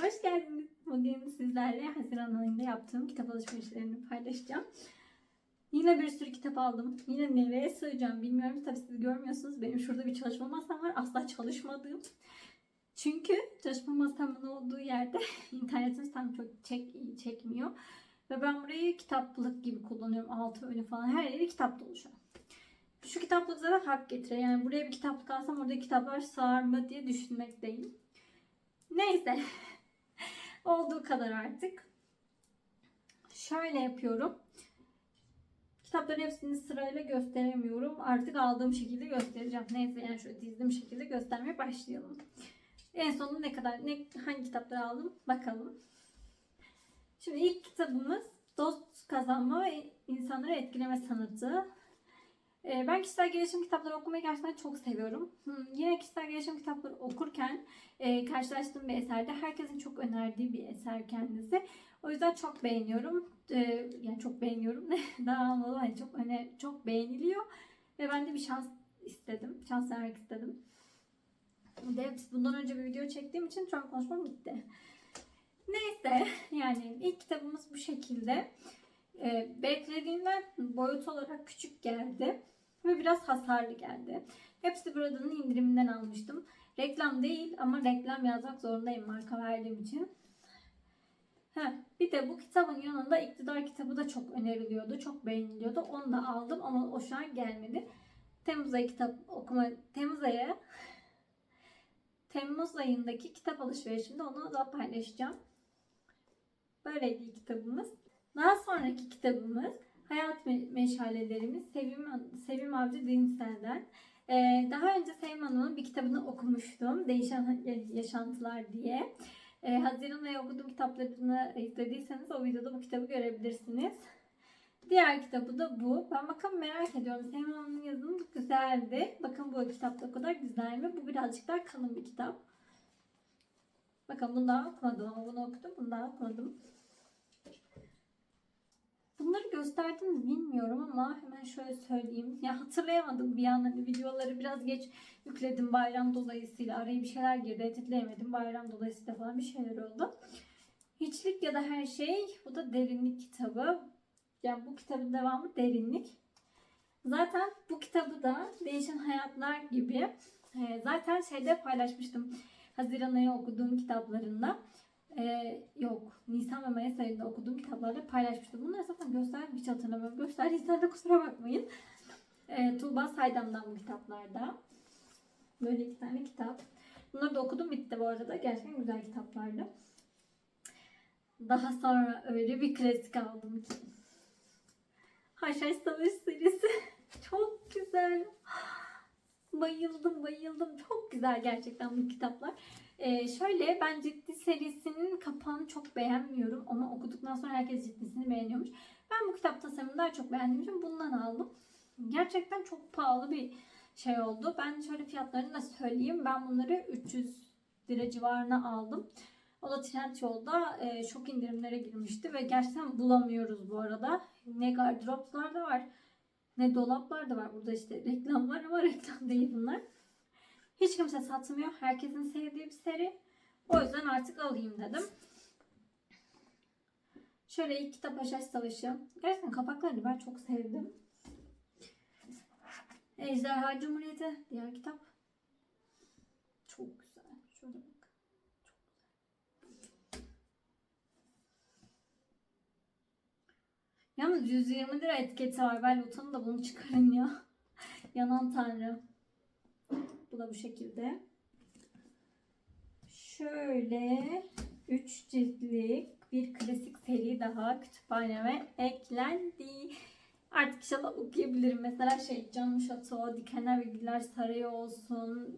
Hoş geldiniz. Bugün sizlerle Haziran ayında yaptığım kitap alışverişlerini paylaşacağım. Yine bir sürü kitap aldım. Yine nereye sığacağım bilmiyorum. Tabii siz görmüyorsunuz. Benim şurada bir çalışma masam var. Asla çalışmadığım. Çünkü çalışma masamın olduğu yerde internetimiz tam çok çek, çekmiyor. Ve ben burayı kitaplık gibi kullanıyorum. Altı önü falan her yeri kitap dolu şu an. Şu kitaplık zaten hak getire. Yani buraya bir kitaplık alsam orada kitaplar sığar mı diye düşünmekteyim. Neyse. Olduğu kadar artık. Şöyle yapıyorum. Kitapların hepsini sırayla gösteremiyorum. Artık aldığım şekilde göstereceğim. Neyse yani şöyle dizdiğim şekilde göstermeye başlayalım. En sonunda ne kadar, ne, hangi kitapları aldım bakalım. Şimdi ilk kitabımız Dost Kazanma ve İnsanları Etkileme Sanatı. Ee, Ben kişisel gelişim kitapları okumayı gerçekten çok seviyorum. Yine kişisel gelişim kitapları okurken e, karşılaştığım bir eserde herkesin çok önerdiği bir eser kendisi. O yüzden çok beğeniyorum. Ee, yani çok beğeniyorum. Daha anladım. Hani çok öne çok beğeniliyor ve ben de bir şans istedim. Şans vermek istedim. De bundan önce bir video çektiğim için şu an konuşmam bitti. Neyse yani ilk kitabımız bu şekilde. Ee, beklediğimden boyut olarak küçük geldi ve biraz hasarlı geldi. Hepsi buradanın indiriminden almıştım. Reklam değil ama reklam yazmak zorundayım marka verdiğim için. Heh, bir de bu kitabın yanında iktidar kitabı da çok öneriliyordu. Çok beğeniliyordu. Onu da aldım ama o şu an gelmedi. Temmuz ayı kitap okuma Temmuz ayı Temmuz ayındaki kitap alışverişimde onu da paylaşacağım. Böyleydi kitabımız. Daha sonraki kitabımız Hayat Me- Meşalelerimiz Sevim, Sevim Avcı Dinsel'den. Ee, daha önce Sevim Hanım'ın bir kitabını okumuştum. Değişen Yaşantılar diye. Ee, Haziran ayı okuduğum kitaplarını izlediyseniz o videoda bu kitabı görebilirsiniz. Diğer kitabı da bu. Ben bakalım merak ediyorum. Sevim Hanım'ın yazımı güzeldi. Bakın bu kitapta o kadar güzel mi? Bu birazcık daha kalın bir kitap. Bakın bunu daha okumadım ama bunu okudum. Bunu daha okumadım. Bunları gösterdim mi bilmiyorum ama hemen şöyle söyleyeyim. Ya hatırlayamadım bir an hani videoları biraz geç yükledim bayram dolayısıyla. Araya bir şeyler girdi editleyemedim. Bayram dolayısıyla falan bir şeyler oldu. Hiçlik ya da her şey. Bu da derinlik kitabı. Yani bu kitabın devamı derinlik. Zaten bu kitabı da Değişen Hayatlar gibi e, zaten şeyde paylaşmıştım. Haziran ayı okuduğum kitaplarında. Ee, yok. Nisan ve Mayıs ayında okuduğum kitaplarda paylaşmıştım. Bunları zaten gösterdim hiç hatırlamıyorum. Gösterdiysem de kusura bakmayın. Ee, Tuğba Saydam'dan bu kitaplarda. Böyle iki tane kitap. Bunları da okudum bitti bu arada. Gerçekten güzel kitaplardı. Daha sonra öyle bir klasik aldım ki. Haşhaş Savaş serisi. Çok güzel. Bayıldım bayıldım. Çok güzel gerçekten bu kitaplar. Ee, şöyle ben ciddi serisinin kapağını çok beğenmiyorum ama okuduktan sonra herkes ciddisini beğeniyormuş. Ben bu kitap tasarımını daha çok beğendiğim için bundan aldım. Gerçekten çok pahalı bir şey oldu. Ben şöyle fiyatlarını da söyleyeyim. Ben bunları 300 lira civarına aldım. O da Trendyol'da e, çok indirimlere girmişti ve gerçekten bulamıyoruz bu arada. Ne gardıroplar da var ne dolaplar da var. Burada işte reklam var ama reklam değil bunlar. Hiç kimse satmıyor. Herkesin sevdiği bir seri. O yüzden artık alayım dedim. Şöyle ilk kitap Haşhaş Savaşı. Gerçekten kapaklarını ben çok sevdim. Ejderha Cumhuriyeti diğer kitap. Çok güzel. Şöyle bak. Yalnız 120 lira etiketi var. Ben utanın da bunu çıkarın ya. Yanan Tanrı. Bu da bu şekilde. Şöyle 3 ciltlik bir klasik seri daha kütüphaneme eklendi. Artık inşallah okuyabilirim. Mesela şey Canım Şato, Dikenler ve Güller Sarayı olsun.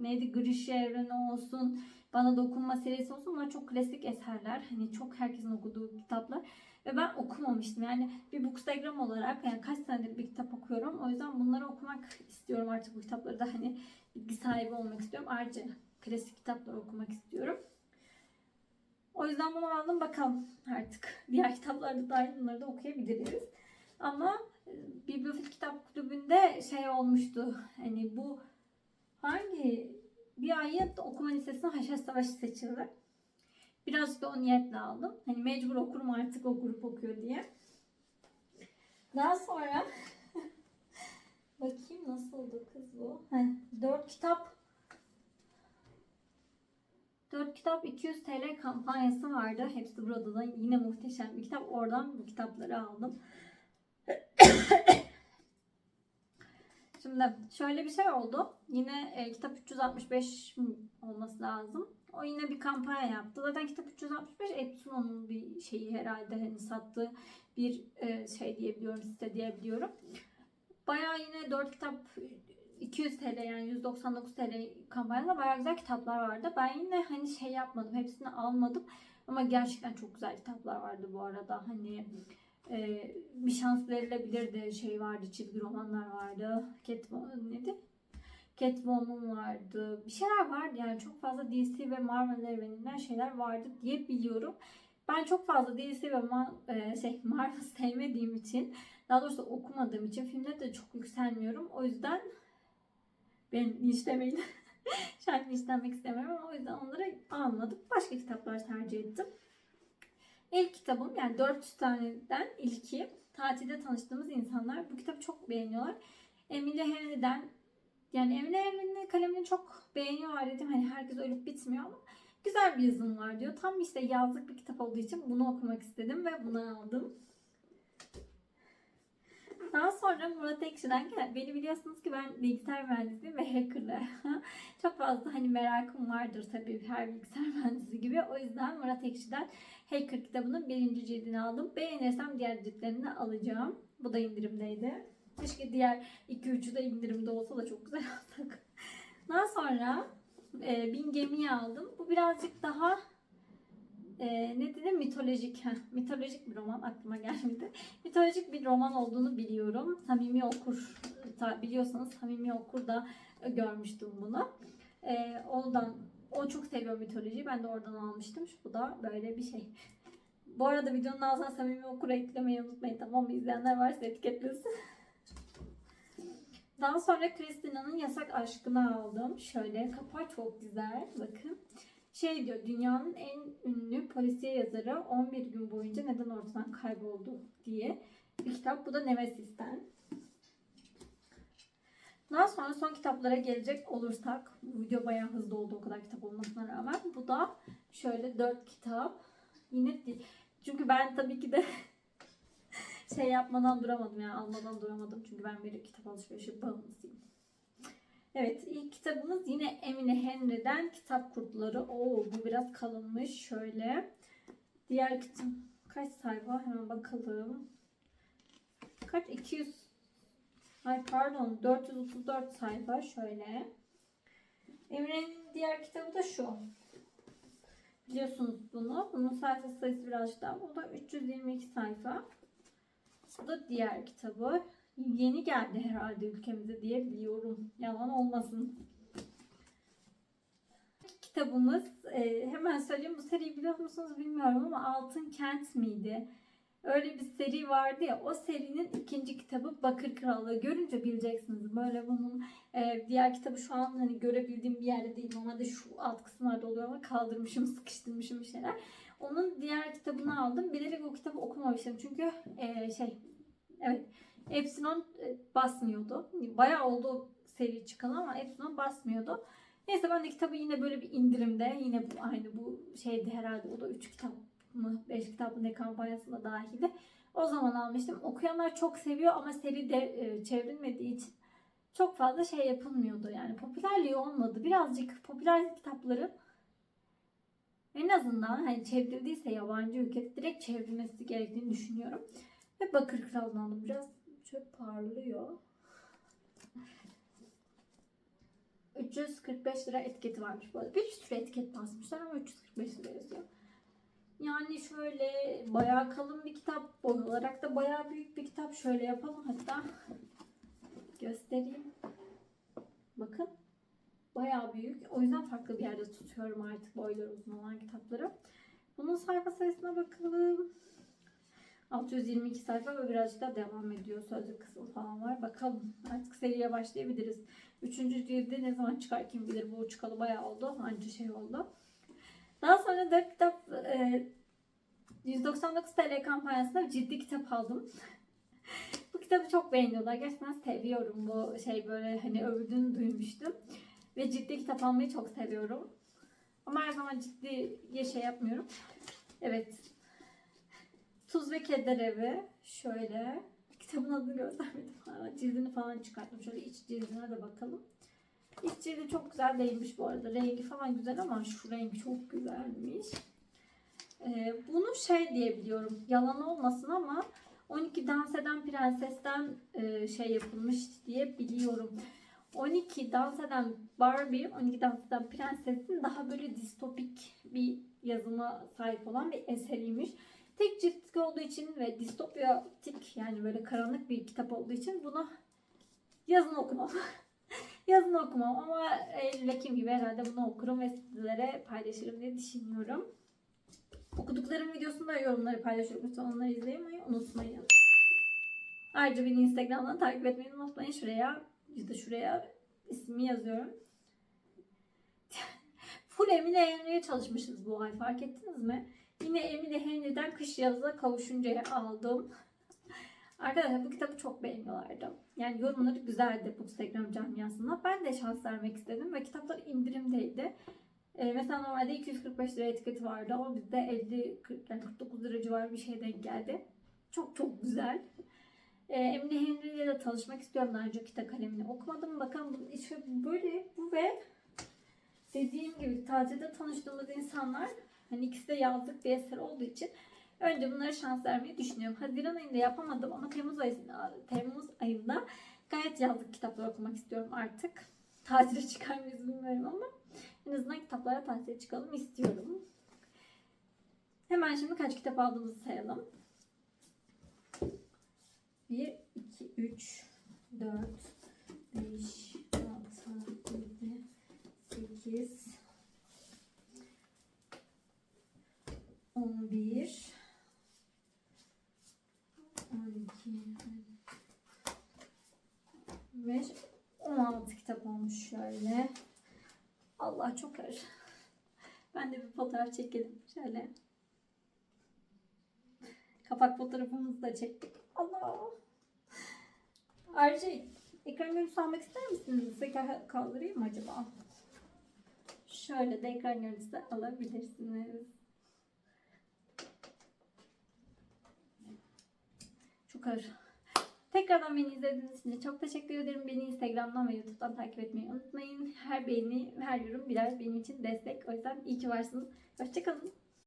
Neydi? Gırış Evreni olsun. Bana Dokunma serisi olsun. Bunlar çok klasik eserler. Hani çok herkesin okuduğu kitaplar. Ve ben okumamıştım. Yani bir bookstagram olarak yani kaç senedir bir kitap okuyorum. O yüzden bunları okumak istiyorum artık bu kitapları da hani bilgi sahibi olmak istiyorum. Ayrıca klasik kitaplar okumak istiyorum. O yüzden bunu aldım bakalım artık. Diğer kitaplarda dahil bunları da okuyabiliriz. Ama e, Bibliofil Kitap Kulübü'nde şey olmuştu. Hani bu hangi bir ayet okuma listesine Haşhaş Savaşı seçildi. Birazcık da o niyetle aldım. Hani mecbur okurum artık o grup okuyor diye. Daha sonra bakayım nasıldı kız bu. Heh, 4 kitap 4 kitap 200 TL kampanyası vardı. Hepsi burada da yine muhteşem bir kitap. Oradan bu kitapları aldım. Şimdi şöyle bir şey oldu. Yine e, kitap 365 olması lazım. O yine bir kampanya yaptı. Zaten kitap 365 Epson'un bir şeyi herhalde hani sattığı bir e, şey diyebiliyorum, site diyebiliyorum. Bayağı yine 4 kitap 200 TL yani 199 TL kampanyada bayağı güzel kitaplar vardı. Ben yine hani şey yapmadım, hepsini almadım. Ama gerçekten çok güzel kitaplar vardı bu arada. Hani e, bir şans verilebilirdi. Şey vardı, çizgi romanlar vardı. Catwoman neydi? Catwoman vardı. Bir şeyler vardı yani çok fazla DC ve Marvel evreninden şeyler vardı diye biliyorum. Ben çok fazla DC ve e, şey Marvel sevmediğim için daha doğrusu okumadığım için filmlere de çok yükselmiyorum. O yüzden ben linçlemeyin. An linçlenmek istemiyorum ama o yüzden onları almadım. Başka kitaplar tercih ettim. İlk kitabım yani dört taneden ilki tatilde tanıştığımız insanlar. Bu kitabı çok beğeniyorlar. Emily Henry'den yani Emily Henry'nin kalemini çok beğeniyorlar dedim. Hani herkes ölüp bitmiyor ama güzel bir yazım var diyor. Tam işte yazlık bir kitap olduğu için bunu okumak istedim ve bunu aldım. Daha sonra Murat Ekşi'den beni biliyorsunuz ki ben bilgisayar mühendisiyim ve hacker'la çok fazla hani merakım vardır tabii her bilgisayar mühendisi gibi. O yüzden Murat Ekşi'den Hacker kitabının birinci cildini aldım. Beğenirsem diğer ciltlerini alacağım. Bu da indirimdeydi. Keşke diğer 2-3'ü de indirimde olsa da çok güzel alsak. Daha sonra e, Bin Gemi'yi aldım. Bu birazcık daha e, ne dedim mitolojik. Mitolojik bir roman aklıma gelmedi. mitolojik bir roman olduğunu biliyorum. Samimi Okur ta- biliyorsanız Samimi Okur da görmüştüm bunu. E, oradan o çok seviyor mitolojiyi. Ben de oradan almıştım. Bu da böyle bir şey. Bu arada videonun altına Samimi Okur'u eklemeyi unutmayın. Tamam mı? İzleyenler varsa etiketlesin. Daha sonra Kristina'nın Yasak Aşkını aldım. Şöyle kapağı çok güzel. Bakın. Şey diyor dünyanın en ünlü polisiye yazarı 11 gün boyunca neden ortadan kayboldu diye bir kitap. Bu da Nemesis'ten. Daha sonra son kitaplara gelecek olursak video bayağı hızlı oldu o kadar kitap olmasına rağmen. Bu da şöyle 4 kitap. Yine değil. Çünkü ben tabii ki de şey yapmadan duramadım yani almadan duramadım. Çünkü ben bir kitap alışverişi bağımlısıyım. Evet ilk kitabımız yine Emine Henry'den Kitap Kurtları. Oo bu biraz kalınmış şöyle. Diğer kitap kaç sayfa hemen bakalım. Kaç 200 Ay pardon 434 sayfa şöyle. Emre'nin diğer kitabı da şu. Biliyorsunuz bunu. Bunun sayfa sayısı birazcık daha. Bu da 322 sayfa. Bu da diğer kitabı. Yeni geldi herhalde ülkemize diye biliyorum. Yalan olmasın. Kitabımız e, hemen söyleyeyim bu seriyi biliyor musunuz bilmiyorum ama Altın Kent miydi? Öyle bir seri vardı ya o serinin ikinci kitabı Bakır Krallığı görünce bileceksiniz. Böyle bunun e, diğer kitabı şu an hani görebildiğim bir yerde değil. Normalde şu alt kısımlarda oluyor ama kaldırmışım, sıkıştırmışım bir şeyler. Onun diğer kitabını aldım. Bilerek o kitabı okumamıştım. Çünkü e, şey evet Epsilon e, basmıyordu. Bayağı oldu seri çıkan ama Epsilon basmıyordu. Neyse ben de kitabı yine böyle bir indirimde yine bu, aynı bu şeydi herhalde o da 3 kitap mı 5 kitap ne kampanyasında dahildi. O zaman almıştım. Okuyanlar çok seviyor ama seri de e, çevrilmediği için çok fazla şey yapılmıyordu. Yani popülerliği olmadı. Birazcık popüler kitapların en azından hani çevrildiyse yabancı ülkede direkt çevrilmesi gerektiğini düşünüyorum. Ve Bakır Kral'ını aldım. Biraz çöp parlıyor. 345 lira etiketi varmış bu arada. Bir sürü etiket basmışlar ama 345 lira yazıyor. Yani şöyle bayağı kalın bir kitap. Boy olarak da bayağı büyük bir kitap. Şöyle yapalım hatta göstereyim. Bakın. Bayağı büyük. O yüzden farklı bir yerde tutuyorum artık boyları uzun olan kitapları. Bunun sayfa sayısına bakalım. 622 sayfa ve birazcık da devam ediyor. Sözlük kısmı falan var. Bakalım artık seriye başlayabiliriz. Üçüncü cildi ne zaman çıkar kim bilir. Bu çıkalı bayağı oldu. Anca şey oldu. Daha sonra dört kitap 199 TL kampanyasında ciddi kitap aldım. bu kitabı çok beğeniyorlar. Gerçekten seviyorum bu şey böyle hani övüldüğünü duymuştum. Ve ciddi kitap almayı çok seviyorum. Ama her zaman ciddi şey yapmıyorum. Evet. Tuz ve Keder Evi. Şöyle. Kitabın adını göstermedim. Cildini falan çıkarttım. Şöyle iç cildine de bakalım. İç cildi çok güzel değilmiş bu arada. Rengi falan güzel ama şu rengi çok güzelmiş. Ee, bunu şey diyebiliyorum. Yalan olmasın ama 12 Dans Eden Prenses'ten e, şey yapılmış diye biliyorum. 12 Dans Eden Barbie, 12 Dans Eden Prenses'in daha böyle distopik bir yazıma sahip olan bir eseriymiş. Tek cilt olduğu için ve distopyatik yani böyle karanlık bir kitap olduğu için bunu yazın okumam. yazın okumam ama Eylül Ekim gibi herhalde bunu okurum ve sizlere paylaşırım diye düşünüyorum. Okuduklarım videosunda yorumları paylaşıyorum. Lütfen onları izlemeyi unutmayın. Ayrıca beni Instagram'dan takip etmeyi unutmayın. Şuraya ya da şuraya ismi yazıyorum. Full Emine Henry'e çalışmışız bu ay fark ettiniz mi? Yine Emine Henry'den kış yazda kavuşuncaya aldım. Arkadaşlar bu kitabı çok beğeniyorlardı. Yani yorumları güzeldi bu Instagram camiasında. Ben de şans vermek istedim ve kitaplar indirimdeydi. Ee, mesela normalde 245 lira etiketi vardı ama bizde 50 40, yani 49 lira civarı bir şey denk geldi. Çok çok güzel. Ee, Emine Henry ile de tanışmak istiyorum. Daha önce kitap kalemini okumadım. Bakalım bunun içi böyle bu ve dediğim gibi tatilde tanıştığımız insanlar hani ikisi de yazlık bir eser olduğu için önce bunlara şans vermeyi düşünüyorum. Haziran ayında yapamadım ama Temmuz ayında, Temmuz ayında gayet yazlık kitaplar okumak istiyorum artık. Tatile çıkar mıyız bilmiyorum ama en azından kitaplara tatile çıkalım istiyorum. Hemen şimdi kaç kitap aldığımızı sayalım. 1, 2, 3, 4, 5, 6, 7, 8, 11, 12, 15, 16 kitap olmuş şöyle. Allah çok ağır. Ben de bir fotoğraf çekelim şöyle. Kapak fotoğrafımızı da çektik. Allah. Ayrıca ekran görüntüsü almak ister misiniz? Size ka- kaldırayım mı acaba? Şöyle de ekran görüntüsü alabilirsiniz. Çok ağır. Tekrardan beni izlediğiniz için çok teşekkür ederim. Beni Instagram'dan ve YouTube'dan takip etmeyi unutmayın. Her beğeni, her yorum birer benim için destek. O yüzden iyi ki varsınız. Hoşçakalın.